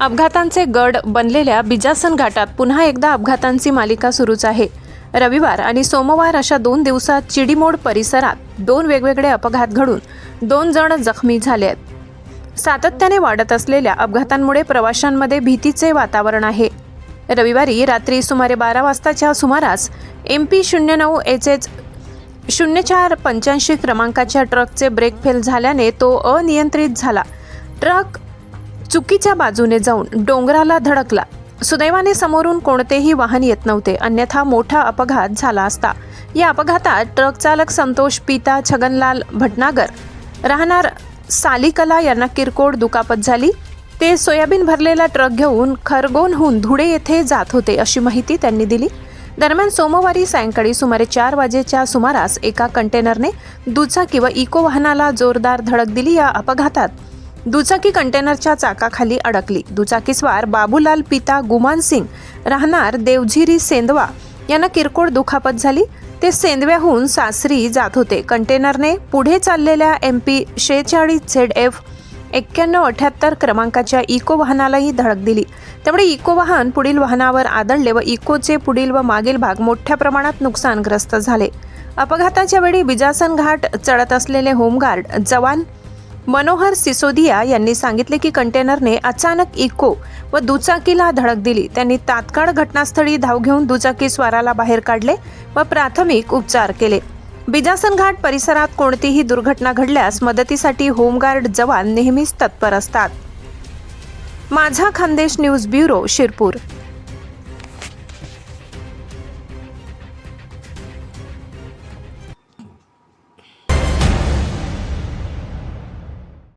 अपघातांचे गड बनलेल्या बिजासन घाटात पुन्हा एकदा अपघातांची मालिका सुरूच आहे. रविवार आणि सोमवार अशा दोन दिवसात चिडीमोड परिसरात दोन वेगवेगळे अपघात घडून दोन जण जखमी झाले आहेत. सातत्याने वाढत असलेल्या अपघातांमुळे प्रवाशांमध्ये भीतीचे वातावरण आहे. रविवारी रात्री सुमारे बारा वाजताच्या सुमारास एम पी शून्य नऊ एच एच शून्य चार पंच्याऐंशी क्रमांकाच्या ट्रकचे ब्रेक फेल झाल्याने तो अनियंत्रित झाला. ट्रक चुकीच्या बाजूने जाऊन डोंगराला धडकला. सुदैवाने समोरून कोणतेही वाहन येत नव्हते. अन्यथा मोठा अपघात झाला असता. या अपघातात ट्रक चालक संतोष पिता छगनलाल भटनागर. राहणार सालिकला यांना किरकोळ दुखापत झाली. ते सोयाबीन भरलेला ट्रक घेऊन खरगोनहून धुळे येथे जात होते अशी माहिती त्यांनी दिली. दरम्यान सोमवारी सायंकाळी सुमारे चार वाजेच्या सुमारास एका कंटेनरने दुचाकी व इको वाहनाला जोरदार धडक दिली. या अपघातात दुचाकी कंटेनरच्या चाकाखाली अडकली. दुचाकीस्वार बाबूलाल पिता गुमान सिंग राहणार देवझिरी सेंदवा. यांना किरकोळ दुखापत झाली. ते सेंदव्याहून सासरी जात होते. कंटेनरने पुढे चाललेल्या एम पी शेहेचाळीस झेड एफ एक्क्याण्णव अठ्याहत्तर क्रमांकाच्या इको वाहनालाही धडक दिली. त्यामुळे इको वाहन पुढील वाहनावर आदळले व इकोचे पुढील व मागील भाग मोठ्या प्रमाणात नुकसानग्रस्त झाले. अपघाताच्या वेळी बिजासन घाट चढत असलेले होमगार्ड जवान मनोहर सिसोदिया यांनी सांगितले की कंटेनरने अचानक इको व दुचाकीला धडक दिली. त्यांनी तात्काळ घटनास्थळी धाव घेऊन दुचाकी स्वाराला बाहेर काढले व प्राथमिक उपचार केले. बिजासन घाट परिसरात कोणतीही दुर्घटना घडल्यास मदतीसाठी होमगार्ड जवान नेहमीच तत्पर असतात. माझा खानदेश न्यूज ब्युरो शिरपूर.